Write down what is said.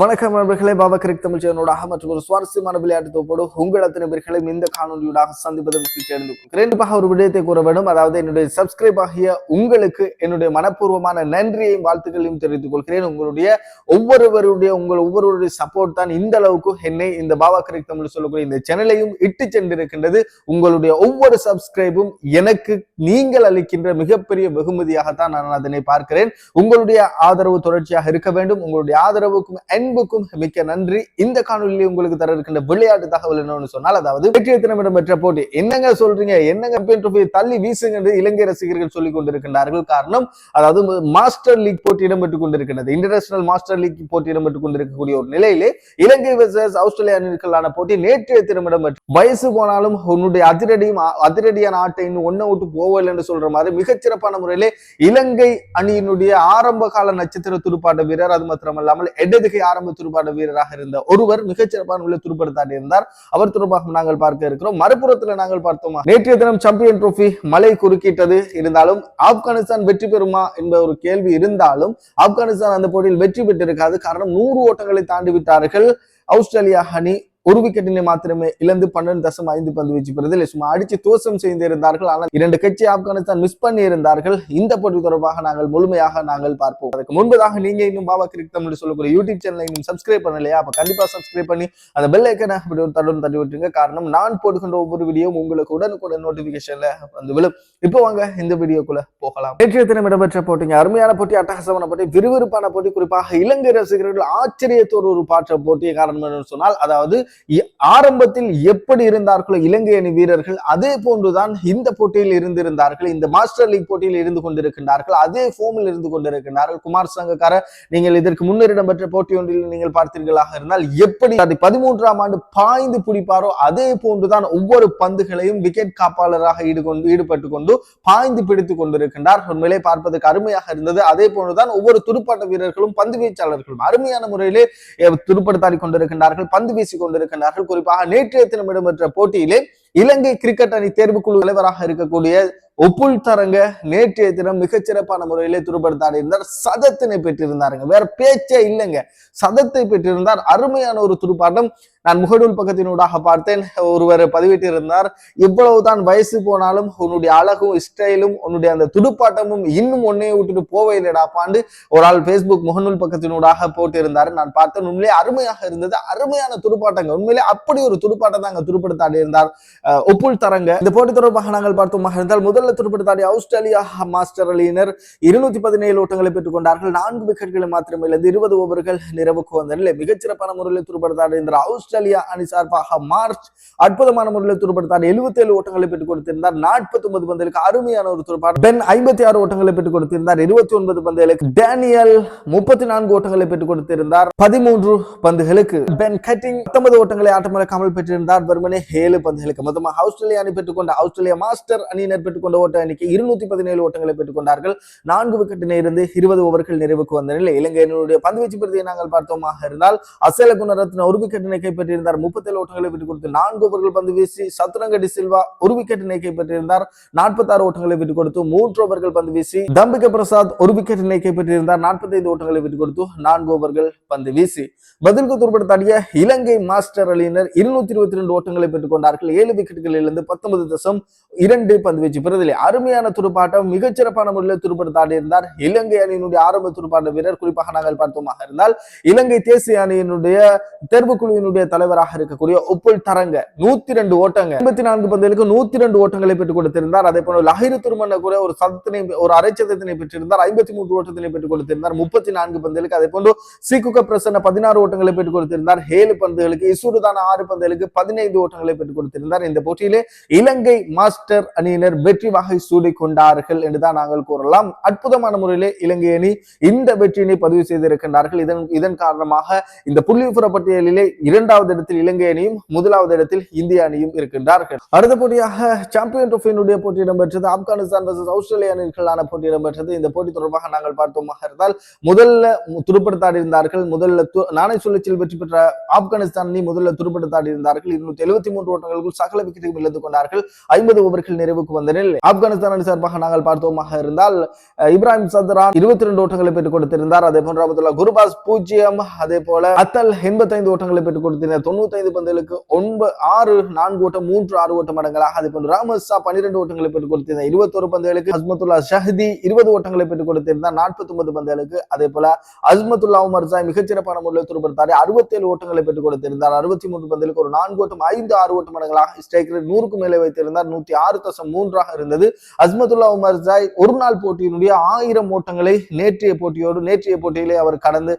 வணக்கம் நண்பர்களே பாபா கிரிக் தமிழ் சேனலோடாக மற்றும் ஒரு சுவாரஸ்யமான விளையாட்டு தொகுப்போடு உங்கள் அத்தனை பேர்களையும் இந்த காணொலியூடாக சந்திப்பது மகிழ்ச்சி அடைந்து இரண்டுபாக ஒரு விடயத்தை கூற வேண்டும். அதாவது என்னுடைய சப்ஸ்கிரைப் ஆகிய உங்களுக்கு என்னுடைய மனப்பூர்வமான நன்றியையும் வாழ்த்துக்களையும் தெரிவித்துக் கொள்கிறேன் உங்களுடைய ஒவ்வொருவருடைய உங்கள் ஒவ்வொருவருடைய சப்போர்ட் தான் இந்த அளவுக்கு என்னை இந்த பாபா கிரிக் தமிழ் சொல்லக்கூடிய இந்த சேனலையும் இட்டு சென்றிருக்கின்றது. உங்களுடைய ஒவ்வொரு சப்ஸ்கிரைபும் எனக்கு நீங்கள் அளிக்கின்ற மிகப்பெரிய வெகுமதியாகத்தான் நான் அதனை பார்க்கிறேன். உங்களுடைய ஆதரவு தொடர்ச்சியாக இருக்க வேண்டும். உங்களுடைய ஆதரவுக்கும் அன்புக்கும் மிக்க நன்றி. இந்த காணொலியில் உங்களுக்கு தர இருக்கின்ற விளையாட்டு தகவல் என்னன்னு சொன்னால் அதாவது நேற்றைய தினம் இடம்பெற்ற போட்டி. என்னங்க சொல்றீங்க? என்னங்க சாம்பியன் தள்ளி வீசுங்க என்று இலங்கை ரசிகர்கள் சொல்லிக் கொண்டிருக்கின்றார்கள். காரணம் அதாவது மாஸ்டர் லீக் போட்டி இடம்பெற்றுக் கொண்டிருக்கின்றது. இன்டர்நேஷனல் மாஸ்டர் லீக் போட்டி இடம்பெற்றுக் கொண்டிருக்கக்கூடிய ஒரு நிலையிலே இலங்கை வெர்சஸ் ஆஸ்திரேலியா அணிகளுக்கான போட்டி நேற்றைய தினம் இடம்பெற்று வயசு போனாலும் உன்னுடைய அதிரடியும் அதிரடியான ஆட்டை இன்னும் ஒன்ன விட்டு போவல் என்று சொல்ற மாதிரி மிகச்சிறப்பான முறையிலே இலங்கை அணியினுடைய ஆரம்ப கால நட்சத்திர துடுப்பாட்ட வீரர் அது மாத்திரமல்லாமல் இடதுகை ஆரம்ப துடுப்பாட்ட வீரராக இருந்த ஒருவர் மிகச்சிறப்பான உள்ள துடுப்படுத்தாடி இருந்தார். அவர் தொடர்பாக நாங்கள் பார்க்க இருக்கிறோம். மறுபுறத்துல நாங்கள் பார்த்தோமா? நேற்றைய தினம் சாம்பியன் ட்ரோஃபி மலை குறுக்கிட்டது. இருந்தாலும் ஆப்கானிஸ்தான் வெற்றி பெறுமா என்ற ஒரு கேள்வி இருந்தாலும் ஆப்கானிஸ்தான் அந்த போட்டியில் வெற்றி பெற்றிருக்காது. காரணம் நூறு ஓட்டங்களை தாண்டி விட்டார்கள். ஆஸ்திரேலியா அணி ஒரு விக்கெட்டினை மாத்திரமே இழந்து பன்னெண்டு தசம் ஐந்து பந்து வீச்சு பெறுதல். சும்மா அடிச்சு தோசம் செய்திருந்தார்கள் ஆனால் இரண்டு கட்சி ஆப்கானிஸ்தான் மிஸ் பண்ணி இருந்தார்கள். இந்த போட்டி தொடர்பாக நாங்கள் முழுமையாக நாங்கள் பார்ப்போம். அதுக்கு முன்பதாக நீங்க இன்னும் பாபா கிரிக் தமிழ் சொல்லக்கூடிய யூடியூப் சேனலை இன்னும் சப்ஸ்கிரைப் பண்ணலையா? அப்ப கண்டிப்பா சப்ஸ்கிரைப் பண்ணி அந்த பெல் ஐக்கனை அப்படி ஒரு தடவை தட்டி விட்டுருங்க. காரணம் நான் போடுகின்ற ஒவ்வொரு வீடியோவும் உங்களுக்கு உடனுக்குடன் நோட்டிபிகேஷன்ல வந்து விழும். இப்போ வாங்க இந்த வீடியோக்குள்ள போகலாம். நேற்றைய தினம் இடம்பெற்ற போட்டிங்க அருமையான போட்டி அட்டகாசமான போட்டி விறுவிறுப்பான போட்டி. குறிப்பாக இலங்கை ரசிகர்கள் ஆச்சரியத்தோடு ஒரு பாற்ற போட்டியை காரணம் சொன்னால் அதாவது ஆரம்பத்தில் எப்படி இருந்தார்களோ இலங்கை அணி வீரர்கள் அதே போன்றுதான் இந்த போட்டியில் இருந்திருந்தார்கள் இந்த மாஸ்டர் லீக் போட்டியில் இருந்து கொண்டிருக்கின்றார்கள் அதே ஃபோமில் இருந்து கொண்டிருக்கின்றார்கள். குமார் சங்கக்கார நீங்கள் இதற்கு முன்னர் பெற்ற போட்டி ஒன்றில் நீங்கள் பார்த்தீர்களாக இருந்தால் எப்படி அது பதிமூன்றாம் ஆண்டு பாய்ந்து பிடிப்பாரோ அதே போன்றுதான் ஒவ்வொரு பந்துகளையும் விக்கெட் காப்பாளராக ஈடுகொண்டு ஈடுபட்டு கொண்டு பாய்ந்து பிடித்துக் கொண்டிருக்கின்றார். உண்மையிலே பார்ப்பதற்கு அருமையாக இருந்தது. அதே போன்றுதான் ஒவ்வொரு துடுப்பாட்ட வீரர்களும் பந்து வீச்சாளர்களும் அருமையான முறையிலே துடுப்படுத்தாடி கொண்டிருக்கின்றார்கள் பந்து வீசி இருக்கின்றார்கள் குறிப்பாக நேற்றைய தினம் இடம்பெற்ற போட்டியிலே இலங்கை கிரிக்கெட் அணி தேர்வுக்குழு தலைவராக இருக்கக்கூடிய ஒப்புள் தரங்க நேற்றைய தினம் மிகச்சிறப்பான முறையிலே துடுப்படுத்தாடி இருந்தார். சதத்தினை பெற்றிருந்தாருங்க. வேற பேச்சே இல்லைங்க. சதத்தை பெற்றிருந்தார். அருமையான ஒரு துடுப்பாட்டம். நான் முகநூல் பக்கத்தினூடாக பார்த்தேன். ஒருவர் பதிவிட்டிருந்தார். இவ்வளவுதான் வயசு போனாலும் உன்னுடைய அழகும் ஸ்டைலும் உன்னுடைய அந்த துடுப்பாட்டமும் இன்னும் ஒன்னே விட்டுட்டு போவே பாண்டு. ஒரு ஆள் ஃபேஸ்புக் முகநூல் பக்கத்தினூடாக போட்டிருந்தாரு. நான் பார்த்தேன் உண்மையிலே அருமையாக இருந்தது. அருமையான துடுப்பாட்டங்க. உண்மையிலே அப்படி ஒரு துடுப்பாட்டம் தான் அங்க துடுப்படுத்தாடி இருந்தார். அஹ், தரங்க இந்த போட்டி தொடர்பாக நாங்கள் பார்த்தோமாக இருந்தால் முதல் முதல்ல துடுப்படுத்தாடி ஆஸ்திரேலியா மாஸ்டர் அணியினர் இருநூத்தி பதினேழு ஓட்டங்களை பெற்றுக் கொண்டார்கள் நான்கு விக்கெட்டுகளை மாத்திரமே இழந்து இருபது ஓவர்கள் நிறைவுக்கு வந்த நிலை மிகச்சிறப்பான முறையில் துடுப்படுத்தாடி இருந்த ஆஸ்திரேலியா அணி சார்பாக மார்ச் அற்புதமான முறையில் துடுப்படுத்தாடி எழுபத்தி ஏழு ஓட்டங்களை பெற்றுக் கொடுத்திருந்தார். நாற்பத்தி ஒன்பது பந்தலுக்கு அருமையான ஒரு துடுப்பாடு பென் ஐம்பத்தி ஆறு ஓட்டங்களை பெற்றுக் கொடுத்திருந்தார். இருபத்தி ஒன்பது பந்துகளுக்கு டேனியல் முப்பத்தி நான்கு ஓட்டங்களை பெற்றுக் கொடுத்திருந்தார். பதிமூன்று பந்துகளுக்கு பென் கட்டிங் பத்தொன்பது ஓட்டங்களை ஆட்டமிழக்காமல் பெற்றிருந்தார். வெறுமனே ஏழு பந்துகளுக்கு மொத்தமாக ஆஸ்திரேலியா அணி பெற்றுக்கொண்ட ஆஸ்திரேலியா மாஸ்டர் அணியினர் பெற்றுக்கொண்ட கொண்ட ஓட்ட அணிக்கு இருநூத்தி பதினேழு ஓட்டங்களை பெற்றுக் கொண்டார்கள். நான்கு விக்கெட்டினை இருந்து இருபது ஓவர்கள் நிறைவுக்கு வந்த நிலை. இலங்கையினுடைய பந்துவீச்சு பிரதியை நாங்கள் பார்த்தோமாக இருந்தால் அசேல குணரத்ன ஒரு விக்கெட்டினை கைப்பற்றியிருந்தார். முப்பத்தேழு ஓட்டங்களை விட்டுக் கொடுத்து நான்கு ஓவர்கள் பந்து வீசி சத்துரங்க டிசில்வா ஒரு விக்கெட்டினை கைப்பற்றியிருந்தார். நாற்பத்தாறு ஓட்டங்களை விட்டுக் கொடுத்து மூன்று ஓவர்கள் பந்து வீசி தம்பிக பிரசாத் ஒரு விக்கெட்டினை கைப்பற்றியிருந்தார். நாற்பத்தைந்து ஓட்டங்களை விட்டுக் கொடுத்து நான்கு ஓவர்கள் பந்து வீசி. பதிலுக்கு துருப்படுத்தாடிய இலங்கை மாஸ்டர் அணியினர் இருநூத்தி இருபத்தி ரெண்டு ஓட்டங்களை பெற்றுக் கொண்டார்கள். ஏழு விக்கெட்டுகளிலிருந்து பத்தொன்பது தசம் இரண்டு பந்து வீச்சு பிரதி பெறுதலை அருமையான துடுப்பாட்டம் மிகச்சிறப்பான முறையில் துடுப்படுத்தாடி இருந்தார். இலங்கை அணியினுடைய ஆரம்ப துடுப்பாட்ட வீரர் குறிப்பாக நாங்கள் பார்த்தோமாக இருந்தால் இலங்கை தேசிய அணியினுடைய தேர்வுக்குழுவினுடைய தலைவராக இருக்கக்கூடிய ஒப்புல் தரங்க நூத்தி ரெண்டு ஓட்டங்கள் ஐம்பத்தி நான்கு பந்துகளுக்கு நூத்தி ரெண்டு ஓட்டங்களை பெற்றுக் கொடுத்திருந்தார். அதே போல லஹிரு திருமண கூட ஒரு சதத்தினை ஒரு அரைச்சதத்தினை பெற்றிருந்தார். ஐம்பத்தி மூன்று ஓட்டத்தினை பெற்றுக் கொடுத்திருந்தார். முப்பத்தி நான்கு பந்துகளுக்கு அதே போன்று சீக்குக பிரசன்ன பதினாறு ஓட்டங்களை பெற்றுக் கொடுத்திருந்தார். ஏழு பந்துகளுக்கு இசுருதான ஆறு பந்துகளுக்கு பதினைந்து ஓட்டங்களை பெற்றுக் கொடுத்திருந்தார். இந்த போட்டியிலே இலங்கை மாஸ்டர் அணியினர் வெற்றி வகை சூடிக் கொண்டார்கள் என்றுதான் நாங்கள் கூறலாம். அற்புதமான முறையிலே இலங்கை அணி இந்த வெற்றியினை பதிவு செய்திருக்கின்றார்கள். இதன் இதன் காரணமாக இந்த புள்ளிவிபர பட்டியலிலே இரண்டாவது இடத்தில் இலங்கை அணியும் முதலாவது இடத்தில் இந்திய அணியும் இருக்கின்றார்கள். அடுத்த போட்டியாக சாம்பியன் ட்ரோஃபியினுடைய போட்டி இடம்பெற்றது. ஆப்கானிஸ்தான் வர்சஸ் ஆஸ்திரேலிய அணிகளான போட்டி இடம்பெற்றது. இந்த போட்டி தொடர்பாக நாங்கள் பார்த்தோமாக இருந்தால் முதல்ல துடுப்படுத்தாடி இருந்தார்கள் முதல்ல து- நாணய சுழற்சியில் வெற்றி பெற்ற ஆப்கானிஸ்தான் அணி முதல்ல துடுப்படுத்தாடி இருந்தார்கள் இருநூத்தி எழுபத்தி மூன்று ஓட்டங்களுக்குள் சகல விக்கெட்டுகள் இழந்து கொண்டார்கள். ஐம்பது ஓவர்கள் நிறைவுக்கு வந்த நிலையில் ஆப்கானிஸ்தான் அணி சார்பாக நாங்கள் பார்த்தோமாக இருந்தால் இப்ராஹிம் சத்ரான் இருபத்தி ரெண்டு ஓட்டங்களை பெற்றுக் கொடுத்திருந்தார். அதே போன்ற அப்துல்லா குருபாஸ் பூஜ்ஜியம் அதே போல அத்தல் எண்பத்தைந்து ஓட்டங்களை பெற்றுக் கொடுத்திருந்தார். தொண்ணூத்தைந்து பந்துகளுக்கு ஒன்பது ஆறு நான்கு ஓட்டம் மூன்று ஆறு ஓட்டம் அடங்கலாக. அதே போன்று ராமசா பன்னிரண்டு ஓட்டங்களை பெற்றுக் கொடுத்திருந்தார். இருபத்தொரு பந்துகளுக்கு அஸ்மத்துல்லா ஷஹதி இருபது ஓட்டங்களை பெற்றுக் கொடுத்திருந்தார். நாற்பத்தி ஒன்பது பந்துகளுக்கு அதே போல அஸ்மத்துல்லா உமர் மிகச்சிறப்பான முறையில் துருப்படுத்தார் அறுபத்தேழு ஓட்டங்களை பெற்றுக் கொடுத்திருந்தார். அறுபத்தி மூன்று பந்துகளுக்கு ஒரு நான்கு ஓட்டம் ஐந்து ஆறு ஓட்டம் அடங்கலாக ஸ்ட்ரைக்கர் நூறுக்கு மேலே வைத்திருந்தார். நூத்தி ஆறு தசம் மூன்றாக இருந்தது. அஸ்மதுல்லா உமர் ஜாய் ஒரு நாள் போட்டியினுடைய ஆயிரம் ஓட்டங்களை நேற்றைய போட்டியோடு நேற்றைய போட்டியிலே அவர் கடந்து